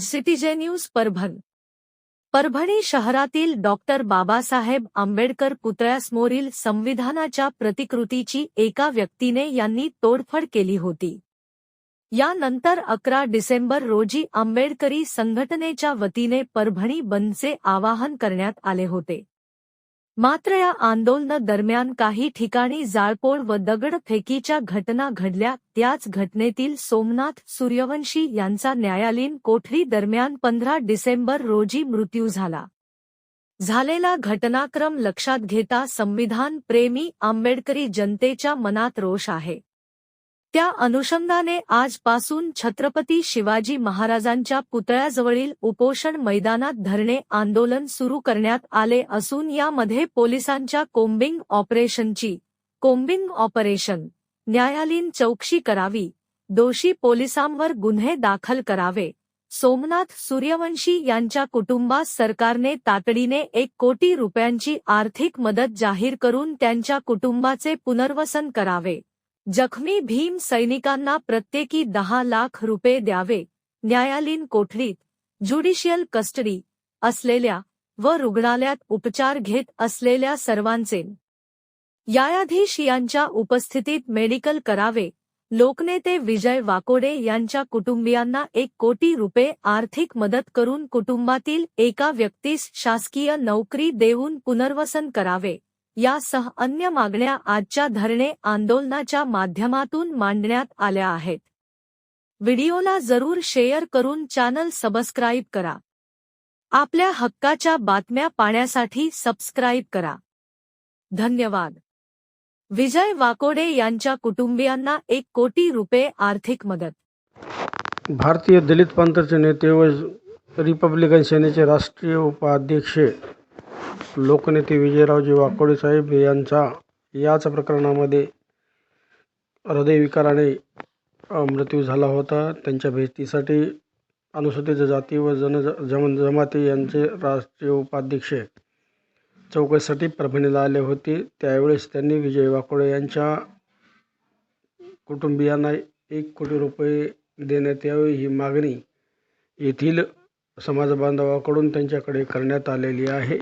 सिटीजे news परभण. Parbhani शहरातील doctor Babasaheb Ambedkar पुतळ्यासमोरील संविधानाच्या प्रतिकृतीची एका व्यक्तीने यांनी तोडफड केली होती. यानंतर अकरा डिसेंबर रोजी आंबेडकरी संघटनेच्या वतीने परभणी बंदचे आवाहन करण्यात आले होते. मात्र या आंदोलनादरम्यान काही ठिकाणी जाळपोळ व दगडफेकीच्या घटना घडल्या. त्याच घटनेतील सोमनाथ सूर्यवंशी यांचा न्यायालयीन कोठडी दरम्यान पंधरा डिसेंबर रोजी मृत्यू झाला. झालेला घटनाक्रम लक्षात घेता संविधान प्रेमी आंबेडकरी जनतेच्या मनात रोष आहे. त्या अनुषंगाने आजपासून छत्रपती शिवाजी महाराजांच्या पुतळ्याजवळील उपोषण मैदानात धरणे आंदोलन सुरू करण्यात आले असून यामध्ये पोलिसांच्या कोम्बिंग ऑपरेशनची कोम्बिंग ऑपरेशन न्यायालयीन चौकशी करावी दोषी पोलिसांवर गुन्हे दाखल करावे सोमनाथ सूर्यवंशी यांच्या कुटुंबास सरकारने तातडीने एक कोटी रुपयांची आर्थिक मदत जाहीर करून त्यांच्या कुटुंबाचे पुनर्वसन करावे. जखमी भीम सैनिकांना प्रत्येकी दहा लाख रुपये द्यावे न्यायालयीन कोठडीत ज्युडिशियल कस्टडी असलेल्या व रुग्णालयात उपचार घेत असलेल्या सर्वांचे. न्यायाधीश यांच्या उपस्थितीत मेडिकल करावे लोकनेते विजय वाकोडे यांच्या कुटुंबियांना एक कोटी रुपये आर्थिक मदत करून कुटुंबातील एका व्यक्तीस शासकीय नोकरी देऊन पुनर्वसन करावे. यासह अन्य मागण्या आजच्या धरणे आंदोलनाच्या माध्यमातून मांडण्यात आल्या आहेत. व्हिडिओला जरूर शेअर करून चॅनल सबस्क्राईब करा. आपल्या हक्काच्या बातम्या पाण्यासाठी सबस्क्राईब करा. धन्यवाद. विजय वाकोडे यांच्या कुटुंबियांना एक कोटी रुपये आर्थिक मदत. भारतीय दलित पंथाचे नेते व रिपब्लिकन सेनेचे राष्ट्रीय उपाध्यक्ष लोकनेते विजयरावजी वाकोडे साहेब यांचा याच प्रकरणामध्ये हृदयविकाराने मृत्यू झाला होता. त्यांच्या भेटीसाठी अनुसूचित जाती व जन जम जमाती यांचे राष्ट्रीय उपाध्यक्ष चौकशीसाठी परभणीला आले होते. त्यावेळेस त्यांनी विजय वाकोडे यांच्या कुटुंबियांना एक कोटी रुपये देण्यात यावे ही मागणी येथील समाजबांधवाकडून त्यांच्याकडे करण्यात आलेली आहे.